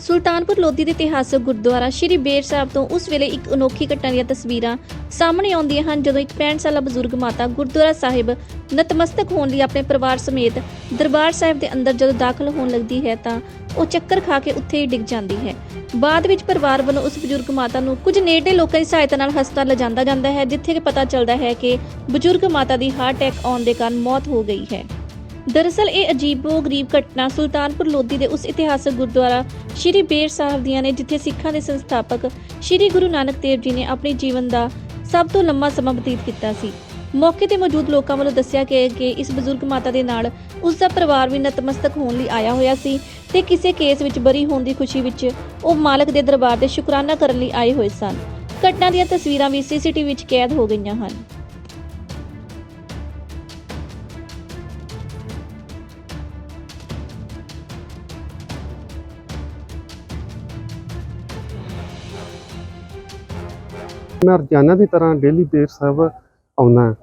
ਸੁਲਤਾਨਪੁਰ ਲੋਧੀ ਦੇ ਇਤਿਹਾਸਕ ਗੁਰਦੁਆਰਾ ਸ਼੍ਰੀ ਬੇਰ ਸਾਹਿਬ ਤੋਂ ਉਸ ਵੇਲੇ ਇੱਕ ਅਨੋਖੀ ਘਟਨਾ ਦੀਆਂ ਤਸਵੀਰਾਂ ਸਾਹਮਣੇ ਆਉਂਦੀਆਂ ਹਨ, ਜਦੋਂ ਇੱਕ 65 ਸਾਲਾ ਬਜ਼ੁਰਗ ਮਾਤਾ ਗੁਰਦੁਆਰਾ ਸਾਹਿਬ ਨਤਮਸਤਕ ਹੋਣ ਲਈ ਆਪਣੇ ਪਰਿਵਾਰ ਸਮੇਤ ਦਰਬਾਰ ਸਾਹਿਬ ਦੇ ਅੰਦਰ ਜਦੋਂ ਦਾਖਲ ਹੋਣ ਲੱਗਦੀ ਹੈ ਤਾਂ ਉਹ ਚੱਕਰ ਖਾ ਕੇ ਉੱਥੇ ਹੀ ਡਿੱਗ ਜਾਂਦੀ ਹੈ। ਬਾਅਦ ਵਿੱਚ ਪਰਿਵਾਰ ਵੱਲੋਂ ਉਸ ਬਜ਼ੁਰਗ ਮਾਤਾ ਨੂੰ ਕੁਝ ਨੇੜੇ ਲੋਕਾਂ ਦੀ ਸਹਾਇਤਾ ਨਾਲ ਹਸਪਤਾਲ ਲਿਜਾਂਦਾ ਜਾਂਦਾ ਹੈ, ਜਿੱਥੇ ਕਿ ਪਤਾ ਚੱਲਦਾ ਹੈ ਕਿ ਬਜ਼ੁਰਗ ਮਾਤਾ ਦੀ ਹਾਰਟ ਅਟੈਕ ਆਉਣ ਦੇ ਕਾਰਨ ਮੌਤ ਹੋ ਗਈ ਹੈ। ਦਰਅਸਲ ਇਹ ਅਜੀਬੋ-ਗਰੀਬ ਘਟਨਾ ਸੁਲਤਾਨਪੁਰ ਲੋਧੀ ਦੇ ਉਸ ਇਤਿਹਾਸਕ ਗੁਰਦੁਆਰਾ ਸ਼੍ਰੀ ਬੇਰ ਸਾਹਿਬ ਦੀਆਂ ਨੇ, ਜਿੱਥੇ ਸਿੱਖਾਂ ਦੇ ਸੰਸਥਾਪਕ ਸ਼੍ਰੀ ਗੁਰੂ ਨਾਨਕ ਦੇਵ ਜੀ ਨੇ ਆਪਣੇ ਜੀਵਨ ਦਾ ਸਭ ਤੋਂ ਲੰਮਾ ਸਮਾਂ ਬਤੀਤ ਕੀਤਾ ਸੀ। ਮੌਕੇ ਤੇ ਮੌਜੂਦ ਲੋਕਾਂ ਵੱਲੋਂ ਦੱਸਿਆ ਗਿਆ ਕਿ ਇਸ ਬਜ਼ੁਰਗ ਮਾਤਾ ਦੇ ਨਾਲ ਉਸ ਦਾ ਪਰਿਵਾਰ ਵੀ ਨਤਮਸਤਕ ਹੋਣ ਲਈ ਆਇਆ ਹੋਇਆ ਸੀ ਤੇ ਕਿਸੇ ਕੇਸ ਵਿੱਚ ਬਰੀ ਹੋਣ ਦੀ ਖੁਸ਼ੀ ਵਿੱਚ ਉਹ ਮਾਲਕ ਦੇ ਦਰਬਾਰ ਦੇ ਸ਼ੁਕਰਾਨਾ ਕਰਨ ਲਈ ਆਏ ਹੋਏ ਸਨ। ਘਟਨਾ ਦੀਆਂ ਤਸਵੀਰਾਂ ਵੀ ਸੀਸੀਟੀਵੀ ਵਿੱਚ ਕੈਦ ਹੋ ਗਈਆਂ ਹਨ। ਮੈਂ ਰੋਜ਼ਾਨਾ ਦੀ ਤਰ੍ਹਾਂ ਡੇਲੀ ਬੇਰ ਸਾਹਿਬ ਆਉਣਾ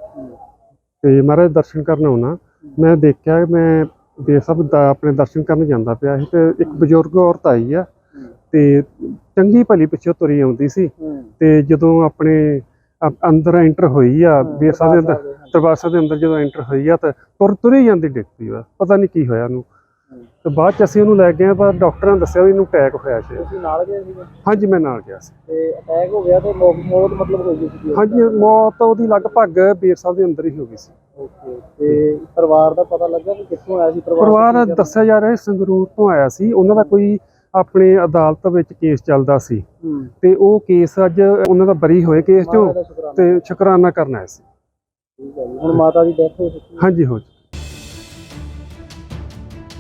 ਤੇ ਮਹਾਰਾਜ ਦਰਸ਼ਨ ਕਰਨ ਆਉਣਾ ਮੈਂ ਦੇਖਿਆ ਮੈਂ ਬੇਰ ਸਾਹਿਬ ਦਾ ਆਪਣੇ ਦਰਸ਼ਨ ਕਰਨ ਜਾਂਦਾ ਪਿਆ ਸੀ ਤੇ ਇੱਕ ਬਜ਼ੁਰਗ ਔਰਤ ਆਈ ਆ ਤੇ ਚੰਗੀ ਭਲੀ ਪਿੱਛੋਂ ਤੁਰੀ ਆਉਂਦੀ ਸੀ। ਤੇ ਜਦੋਂ ਆਪਣੇ ਅ- ਅੰਦਰ ਐਂਟਰ ਹੋਈ ਆ ਬੇਰ ਸਾਹਿਬ ਦੇ ਅੰਦਰ, ਦਰਬਾਰ ਸਾਹਿਬ ਦੇ ਅੰਦਰ ਜਦੋਂ ਐਂਟਰ ਹੋਈ ਆ ਤਾਂ ਤੁਰ ਤੁਰੀ ਜਾਂਦੀ ਡਿੱਗ ਪਈ ਵਾ ਪਤਾ ਨਹੀਂ ਕੀ ਹੋਇਆ ਉਹਨੂੰ। ਤੇ ਬਾਅਦ ਚ ਅਸੀਂ ਉਹਨੂੰ ਲੈ ਗਏ ਪਰ ਡਾਕਟਰਾਂ ਨੇ ਦੱਸਿਆ ਵੀ ਇਹਨੂੰ ਅਟੈਕ ਹੋਇਆ ਸੀ। ਤੁਸੀਂ ਨਾਲ ਗਏ ਸੀ ਹਾਂਜੀ ਮੈਂ ਨਾਲ ਗਿਆ ਸੀ। ਤੇ ਅਟੈਕ ਹੋ ਗਿਆ ਤੇ ਮੌ- ਮੌਤ ਮਤਲਬ ਹੋ ਗਈ ਸੀ? ਹਾਂਜੀ ਮੌਤ ਉਹਦੀ ਲਗਭਗ ਬੇਰ ਸਾਹਿਬ ਦੇ ਅੰਦਰ ਹੀ ਹੋ ਗਈ ਸੀ। ਓਕੇ ਤੇ ਪਰਿਵਾਰ ਦਾ ਪਤਾ ਲੱਗਾ ਕਿ ਕਿੱਥੋਂ ਆਇਆ ਸੀ? ਪਰਿਵਾਰ ਕਿੱਥੇ ਦੱਸਿਆ ਜਾ ਰਿਹਾ ਸੰਗਰੂਰ ਤੋਂ ਆਇਆ ਸੀ। ਉਹਨਾਂ ਦਾ ਕੋਈ ਆਪਣੇ ਅਦਾਲਤ ਵਿੱਚ ਕੇਸ ਚੱਲਦਾ ਸੀ। ਹੂੰ। ਤੇ ਉਹ ਕੇਸ ਅੱਜ ਉਹਨਾਂ ਦਾ ਬਰੀ ਹੋਏ ਕੇਸ ਚੋਂ ਤੇ ਸ਼ੁਕਰਾਨਾ ਕਰਨ ਆਏ ਸੀ। ਠੀਕ ਹੈ ਜੀ ਹੁਣ ਮਾਤਾ ਦੀ ਡੈਥ ਹੋ ਚੁੱਕੀ ਹੈ। ਹਾਂਜੀ ਹੋ ਚੁੱਕੀ।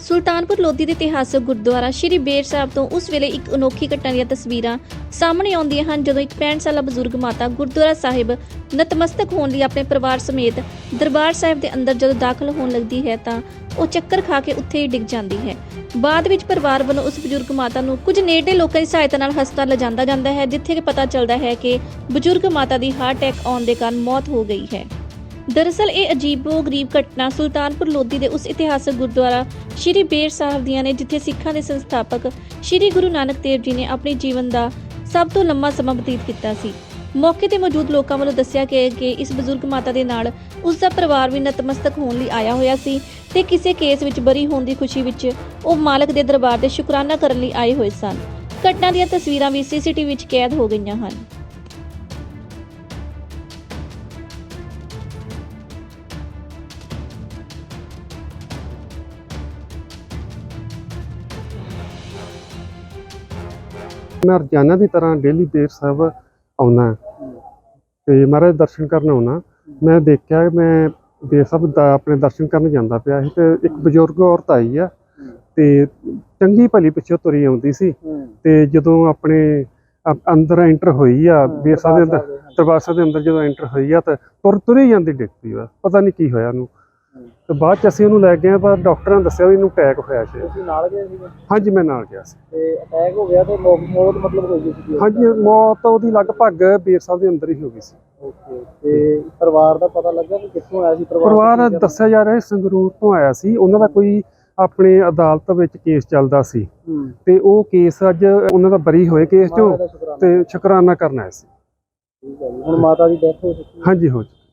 ਸੁਲਤਾਨਪੁਰ ਲੋਧੀ ਦੇ ਇਤਿਹਾਸਕ ਗੁਰਦੁਆਰਾ ਸ਼੍ਰੀ ਬੇਰ ਸਾਹਿਬ ਤੋਂ ਉਸ ਵੇਲੇ ਇੱਕ ਅਨੋਖੀ ਘਟਨਾ ਦੀਆਂ ਤਸਵੀਰਾਂ ਸਾਹਮਣੇ ਆਉਂਦੀਆਂ ਹਨ, ਜਦੋਂ ਇੱਕ 65 ਸਾਲਾ ਬਜ਼ੁਰਗ ਮਾਤਾ ਗੁਰਦੁਆਰਾ ਸਾਹਿਬ ਨਤਮਸਤਕ ਹੋਣ ਲਈ ਆਪਣੇ ਪਰਿਵਾਰ ਸਮੇਤ ਦਰਬਾਰ ਸਾਹਿਬ ਦੇ ਅੰਦਰ ਜਦੋਂ ਦਾਖਲ ਹੋਣ ਲੱਗਦੀ ਹੈ ਤਾਂ ਉਹ ਚੱਕਰ ਖਾ ਕੇ ਉੱਥੇ ਹੀ ਡਿੱਗ ਜਾਂਦੀ ਹੈ। ਬਾਅਦ ਵਿੱਚ ਪਰਿਵਾਰ ਵੱਲੋਂ ਉਸ ਬਜ਼ੁਰਗ ਮਾਤਾ ਨੂੰ ਕੁਝ ਨੇੜੇ ਲੋਕਾਂ ਦੀ ਸਹਾਇਤਾ ਨਾਲ ਹਸਪਤਾਲ ਲਿਜਾਂਦਾ ਜਾਂਦਾ ਹੈ, ਜਿੱਥੇ ਕਿ ਪਤਾ ਚੱਲਦਾ ਹੈ ਕਿ ਬਜ਼ੁਰਗ ਮਾਤਾ ਦੀ ਹਾਰਟ ਅਟੈਕ ਆਉਣ ਦੇ ਕਾਰਨ ਮੌਤ ਹੋ ਗਈ ਹੈ। ਦਰਅਸਲ ਇਹ ਅਜੀਬੋ-ਗਰੀਬ ਘਟਨਾ ਸੁਲਤਾਨਪੁਰ ਲੋਧੀ ਦੇ ਉਸ ਇਤਿਹਾਸਕ ਗੁਰਦੁਆਰਾ ਸ਼੍ਰੀ ਬੇਰ ਸਾਹਿਬ ਦੀਆਂ ਨੇ, ਜਿੱਥੇ ਸਿੱਖਾਂ ਦੇ ਸੰਸਥਾਪਕ ਸ਼੍ਰੀ ਗੁਰੂ ਨਾਨਕ ਦੇਵ ਜੀ ਨੇ ਆਪਣੇ ਜੀਵਨ ਦਾ ਸਭ ਤੋਂ ਲੰਮਾ ਸਮਾਂ ਬਤੀਤ ਕੀਤਾ ਸੀ। ਮੌਕੇ ਤੇ ਮੌਜੂਦ ਲੋਕਾਂ ਵੱਲੋਂ ਦੱਸਿਆ ਗਿਆ ਕਿ ਇਸ ਬਜ਼ੁਰਗ ਮਾਤਾ ਦੇ ਨਾਲ ਉਸ ਦਾ ਪਰਿਵਾਰ ਵੀ ਨਤਮਸਤਕ ਹੋਣ ਲਈ ਆਇਆ ਹੋਇਆ ਸੀ ਤੇ ਕਿਸੇ ਕੇਸ ਵਿੱਚ ਬਰੀ ਹੋਣ ਦੀ ਖੁਸ਼ੀ ਵਿੱਚ ਉਹ ਮਾਲਕ ਦੇ ਦਰਬਾਰ ਦੇ ਸ਼ੁਕਰਾਨਾ ਕਰਨ ਲਈ ਆਏ ਹੋਏ ਸਨ। ਘਟਨਾ ਦੀਆਂ ਤਸਵੀਰਾਂ ਵੀ ਸੀਸੀਟੀਵੀ ਵਿੱਚ ਕੈਦ ਹੋ ਗਈਆਂ ਹਨ। ਮੈਂ ਰੋਜ਼ਾਨਾ ਦੀ ਤਰ੍ਹਾਂ ਡੇਲੀ ਬੇਰ ਸਾਹਿਬ ਆਉਣਾ ਤੇ ਮਹਾਰਾਜ ਦਰਸ਼ਨ ਕਰਨ ਆਉਣਾ ਮੈਂ ਦੇਖਿਆ ਮੈਂ ਬੇਰ ਸਾਹਿਬ ਦਾ ਆਪਣੇ ਦਰਸ਼ਨ ਕਰਨ ਜਾਂਦਾ ਪਿਆ ਸੀ ਤੇ ਇੱਕ ਬਜ਼ੁਰਗ ਔਰਤ ਆਈ ਆ ਤੇ ਚੰਗੀ ਭਲੀ ਪਿੱਛੋਂ ਤੁਰੀ ਆਉਂਦੀ ਸੀ। ਤੇ ਜਦੋਂ ਆਪਣੇ ਅੰਦਰ ਐਂਟਰ ਹੋਈ ਆ ਬੇਰ ਸਾਹਿਬ ਦੇ ਅੰਦਰ, ਦਰਬਾਰ ਦੇ ਅੰਦਰ ਜਦੋਂ ਐਂਟਰ ਹੋਈ ਆ ਤਾਂ ਤੁਰ ਤੁਰੀ ਜਾਂਦੀ ਡਿੱਗਦੀ ਪਈ ਵਾ ਪਤਾ ਨਹੀਂ ਕੀ ਹੋਇਆ ਉਹਨੂੰ। ਤੇ ਬਾਅਦ ਚ ਅਸੀਂ ਉਹਨੂੰ ਲੈ ਗਏ ਪਰ ਡਾਕਟਰਾਂ ਨੇ ਦੱਸਿਆ ਵੀ ਇਹਨੂੰ ਅਟੈਕ ਹੋਇਆ ਸੀ। ਤੁਸੀਂ ਨਾਲ ਗਏ ਸੀ ਹਾਂਜੀ ਮੈਂ ਨਾਲ ਗਿਆ ਸੀ। ਤੇ ਅਟੈਕ ਹੋ ਗਿਆ ਤੇ ਮੌ- ਮੌਤ ਮਤਲਬ ਹੋ ਗਈ ਸੀ? ਹਾਂਜੀ ਮੌਤ ਉਹਦੀ ਲਗਭਗ ਬੇਰ ਸਾਹਿਬ ਦੇ ਅੰਦਰ ਹੀ ਹੋ ਗਈ ਸੀ। ਓਕੇ ਤੇ ਪਰਿਵਾਰ ਦਾ ਪਤਾ ਲੱਗਾ ਕਿ ਕਿੱਥੋਂ ਆਇਆ ਸੀ? ਪਰਿਵਾਰ ਕਿੱਥੇ ਦੱਸਿਆ ਜਾ ਰਿਹਾ ਸੰਗਰੂਰ ਤੋਂ ਆਇਆ ਸੀ। ਉਹਨਾਂ ਦਾ ਕੋਈ ਆਪਣੇ ਅਦਾਲਤ ਵਿੱਚ ਕੇਸ ਚੱਲਦਾ ਸੀ। ਹੂੰ। ਤੇ ਉਹ ਕੇਸ ਅੱਜ ਉਹਨਾਂ ਦਾ ਬਰੀ ਹੋਏ ਕੇਸ ਚੋਂ ਮਾਤਾ ਦਾ ਸ਼ੁਕਰਾਨਾ। ਤੇ ਸ਼ੁਕਰਾਨਾ ਕਰਨ ਸੀ। ਠੀਕ ਹੈ ਜੀ ਹੁਣ ਮਾਤਾ ਦੀ ਡੈਥ ਹੋ ਚੁੱਕੀ ਹੈ। ਹਾਂਜੀ ਹੋ।